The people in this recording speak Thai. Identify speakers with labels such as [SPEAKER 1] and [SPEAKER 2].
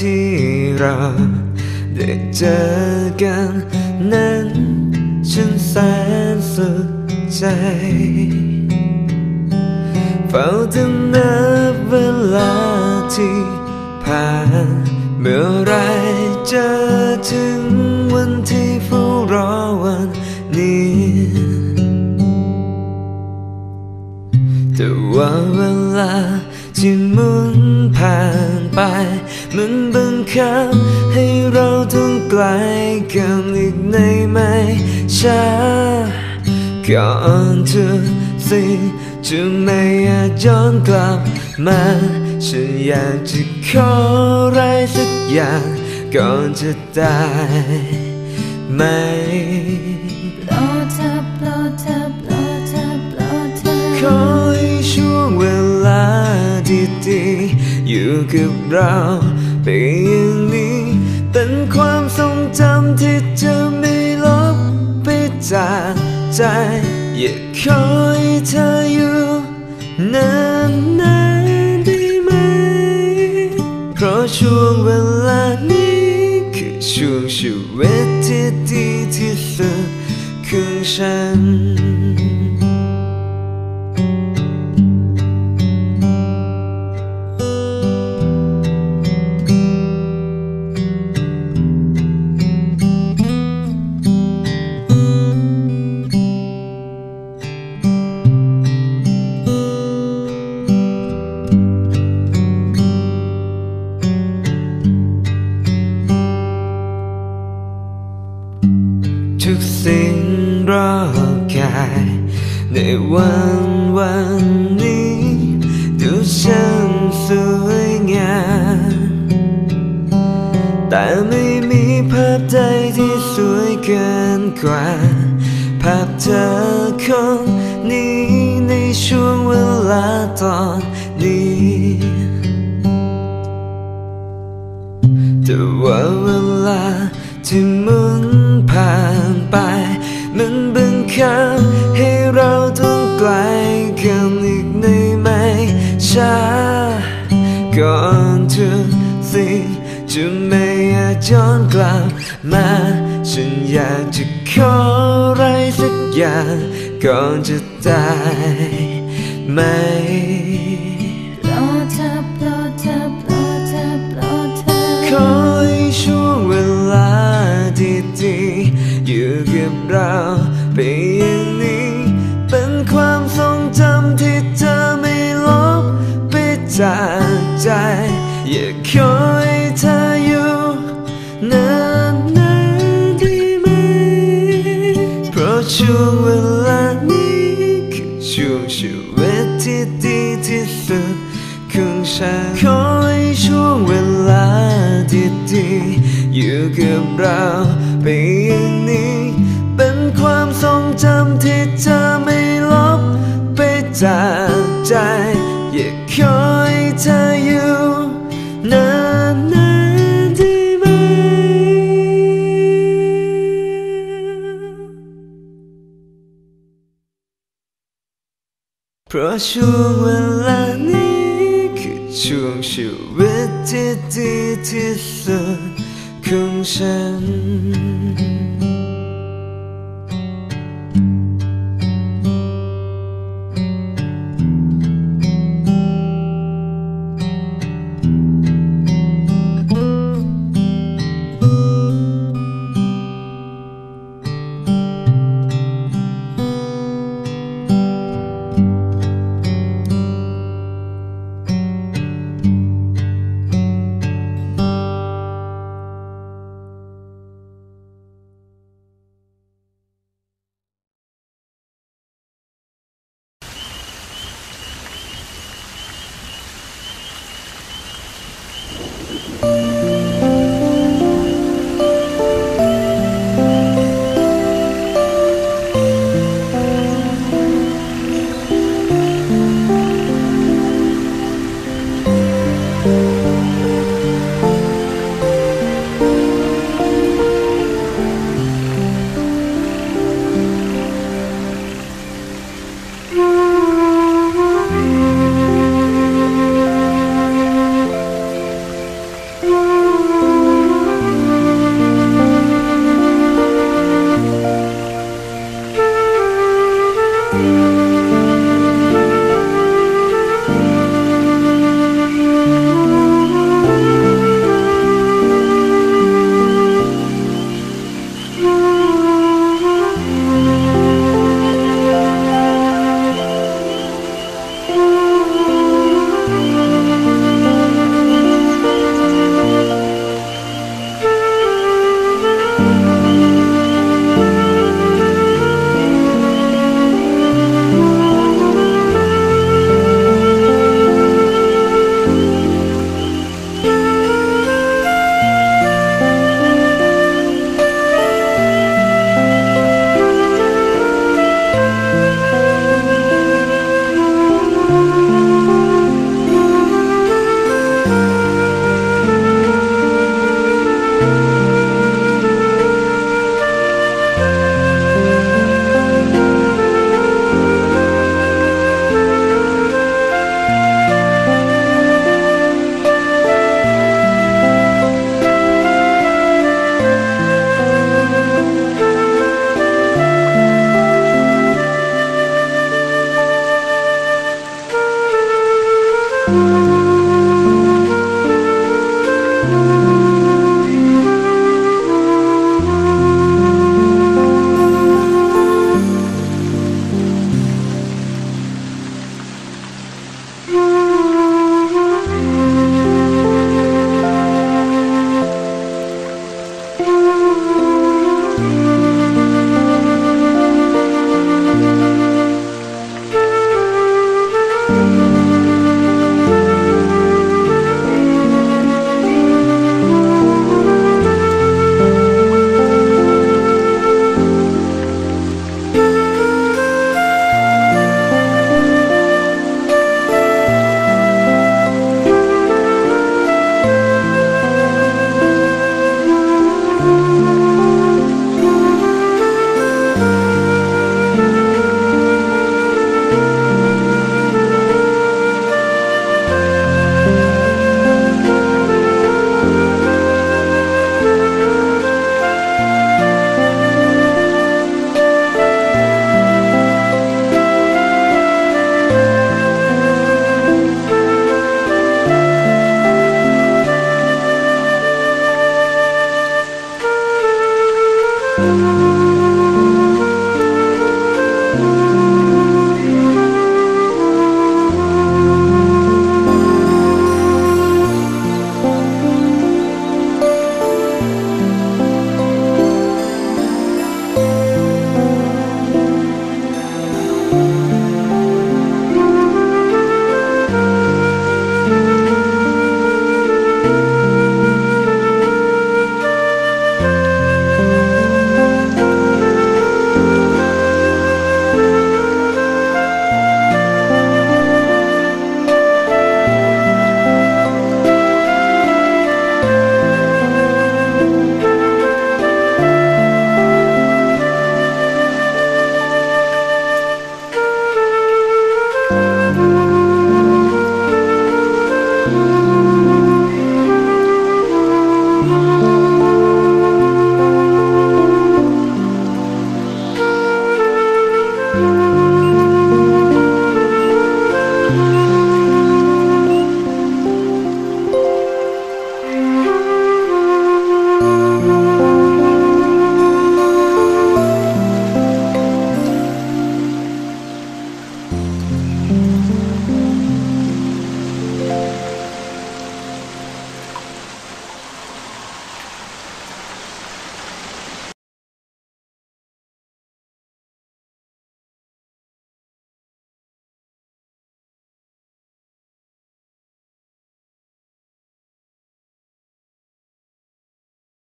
[SPEAKER 1] ที่เราได้เจอกันนั้น ฉันแสนสุขใจ เฝ้าแต่นับเวลาที่ผ่านเมื่อไรจะถึงวันที่เฝ้รอวันนี้แต่ว่าเวลา ที่หมุนผ่านไป มันบังคับให้เราต้องไกลกันอีกในไม่ช้าก่อนทุกสิ่งจะไม่อาจย้อนกลับมาฉันอยากจะขออะไรสักอย่างก่อนจะตายไหม
[SPEAKER 2] โปรดเธอโปรดเธอโปรดเธอโปรดเธอ
[SPEAKER 1] ดีๆอยู่กับเราไปอย่างนี้เป็นความทรงจำที่จะไม่ลบไปจากใจ อยากขอให้เธออยู่นานๆได้ไหม เพราะช่วงเวลานี้คือช่วงชีวิตที่ดีที่สุดของฉัน วันวันนี้ดูช่างสวยงามแต่ไม่มีภาพใดที่สวยเกินกว่า ภาพเธอคนนี้ในช่วงเวลาตอนนี้แต่ว่าเวลาที่หมุนผ่าน ย้อนกลับมา ฉันอยากจะขออะไรสักอย่างก่อนจะตายไหม
[SPEAKER 2] โปรดเธอโปรดเธอโปรดเธอโปรดเธอ
[SPEAKER 1] ขอให้ช่วงเวลาดีๆอยู่กับเราไปอย่างนี้ เป็นความทรงจำที่เธอไม่ลบไปจากใจ อยากขอให้เธออยู่ นานๆได้ไหม เพราะช่วงเวลานี้คือช่วงชีวิตที่ดีที่สุดของฉันขอให้ช่วงเวลาดีๆอยู่กับเราไป เพราะช่วงเวลานี้คือช่วงชีวิตที่ดีที่สุดของฉัน